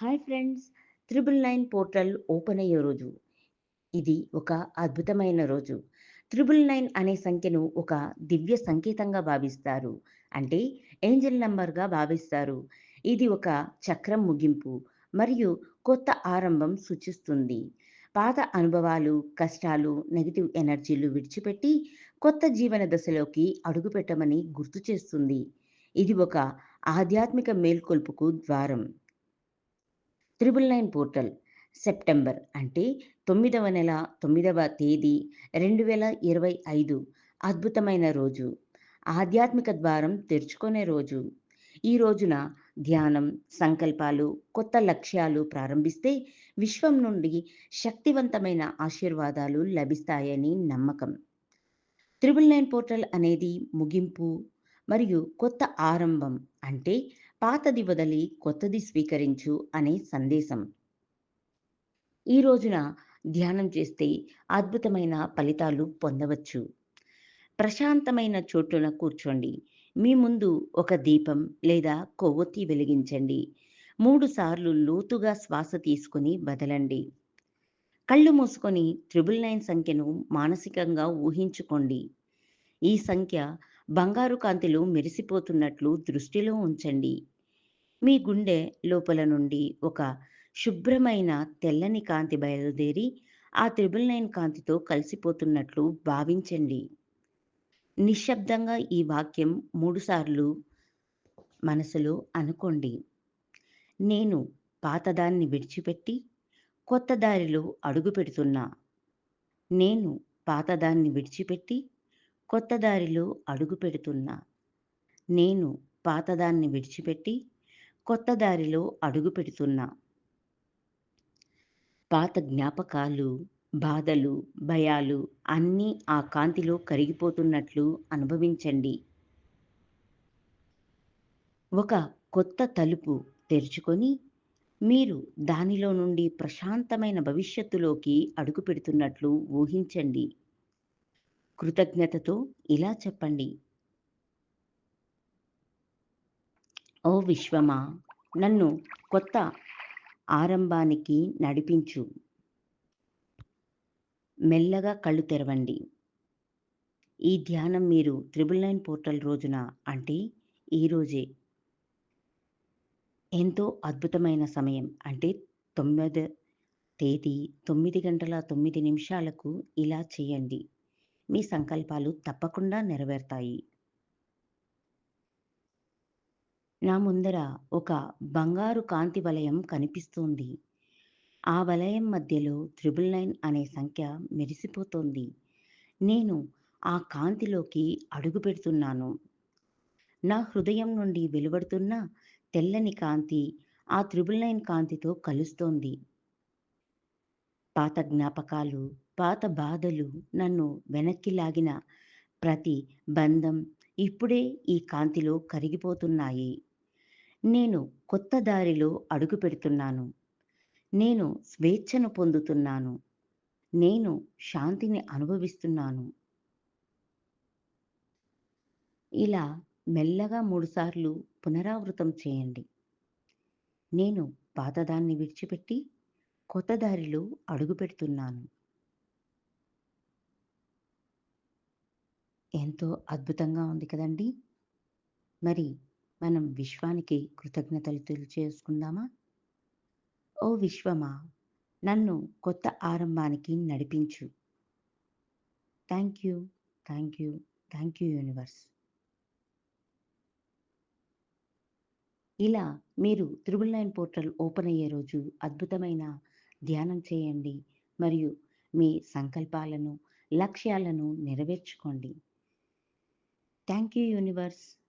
Hi friends. Triple nine portal open అయ్యే రోజు. ఇది ఒక అద్భుతమైన రోజు. త్రిబుల్ నైన్ అనే సంఖ్యను ఒక దివ్య సంకేతంగా భావిస్తారు. అంటే ఏంజల్ నంబర్గా భావిస్తారు. ఇది ఒక చక్రం ముగింపు మరియు కొత్త ఆరంభం సూచిస్తుంది. పాత అనుభవాలు కష్టాలు నెగిటివ్ ఎనర్జీలు విడిచిపెట్టి కొత్త జీవన దశలోకి అడుగుపెట్టమని గుర్తు చేస్తుంది. ఇది ఒక ఆధ్యాత్మిక మేల్కొల్పుకు ద్వారం. త్రిబుల్ నైన్ పోర్టల్ సెప్టెంబర్ అంటే తొమ్మిదవ నెల తొమ్మిదవ తేదీ రెండు వేల ఇరవై ఐదు. అద్భుతమైన రోజు. ఆధ్యాత్మిక ద్వారం తెరుచుకునే రోజు. ఈ రోజున ధ్యానం సంకల్పాలు కొత్త లక్ష్యాలు ప్రారంభిస్తే విశ్వం నుండి శక్తివంతమైన ఆశీర్వాదాలు లభిస్తాయని నమ్మకం. త్రిబుల్ నైన్ పోర్టల్ అనేది ముగింపు మరియు కొత్త ఆరంభం అంటే పాతది వదలి కొత్తది స్వీకరించు అనే సందేశం. ఈ రోజున ధ్యానం చేస్తే అద్భుతమైన ఫలితాలు పొందవచ్చు. ప్రశాంతమైన చోటున కూర్చోండి. మీ ముందు ఒక దీపం లేదా కొవ్వొత్తి వెలిగించండి. మూడుసార్లు లోతుగా శ్వాస తీసుకుని వదలండి. కళ్ళు మూసుకొని త్రిబుల్ నైన్ సంఖ్యను మానసికంగా ఊహించుకోండి. ఈ సంఖ్య బంగారు కాంతిలో మెరిసిపోతున్నట్లు దృష్టిలో ఉంచండి. మీ గుండె లోపల నుండి ఒక శుభ్రమైన తెల్లని కాంతి బయలుదేరి ఆ త్రిబుల్ నైన్ కాంతితో కలిసిపోతున్నట్లు భావించండి. నిశ్శబ్దంగా ఈ వాక్యం మూడుసార్లు మనసులో అనుకోండి. నేను పాతదాన్ని విడిచిపెట్టి కొత్త దారిలో అడుగు పెడుతున్నా. నేను పాతదాన్ని విడిచిపెట్టి కొత్త దారిలో అడుగు పెడుతున్నా. నేను పాతదాన్ని విడిచిపెట్టి కొత్త దారిలో అడుగు పెడుతున్నా. పాత జ్ఞాపకాలు బాధలు భయాలు అన్నీ ఆ కాంతిలో కరిగిపోతున్నట్లు అనుభవించండి. ఒక కొత్త తలుపు తెరుచుకొని మీరు దానిలో నుండి ప్రశాంతమైన భవిష్యత్తులోకి అడుగు పెడుతున్నట్లు ఊహించండి. కృతజ్ఞతతో ఇలా చెప్పండి. ఓ విశ్వమా నన్ను కొత్త ఆరంభానికి నడిపించు. మెల్లగా కళ్ళు తెరవండి. ఈ ధ్యానం మీరు త్రిబుల్ నైన్ పోర్టల్ రోజున అంటే ఈరోజే ఎంతో అద్భుతమైన సమయం. అంటే తొమ్మిది తేదీ తొమ్మిది గంటల తొమ్మిది నిమిషాలకు ఇలా చేయండి. మీ సంకల్పాలు తప్పకుండా నెరవేరుతాయి. నా ముందర ఒక బంగారు కాంతి వలయం కనిపిస్తోంది. ఆ వలయం మధ్యలో త్రిబుల్ నైన్ అనే సంఖ్య మెరిసిపోతోంది. నేను ఆ కాంతిలోకి అడుగు పెడుతున్నాను. నా హృదయం నుండి వెలువడుతున్న తెల్లని కాంతి ఆ త్రిబుల్ నైన్ కాంతితో కలుస్తోంది. పాత జ్ఞాపకాలు పాత బాధలు నన్ను వెనక్కి లాగిన ప్రతి బంధం ఇప్పుడే ఈ కాంతిలో కరిగిపోతున్నాయి. నేను కొత్త దారిలో అడుగు పెడుతున్నాను. నేను స్వేచ్ఛను పొందుతున్నాను. నేను శాంతిని అనుభవిస్తున్నాను. ఇలా మెల్లగా మూడుసార్లు పునరావృతం చేయండి. నేను పాతదాన్ని విడిచిపెట్టి కొత్త దారిలో అడుగు పెడుతున్నాను. ఎంతో అద్భుతంగా ఉంది కదండి! మరి మనం విశ్వానికి కృతజ్ఞతలు తెలియచేసుకుందామా? ఓ విశ్వమా నన్ను కొత్త ఆరంభానికి నడిపించు. Thank you thank you thank you universe. ఇలా మీరు త్రిబుల్ నైన్ పోర్టల్ ఓపెన్ అయ్యే రోజు అద్భుతమైన ధ్యానం చేయండి మరియు మీ సంకల్పాలను లక్ష్యాలను నెరవేర్చుకోండి. Thank you universe.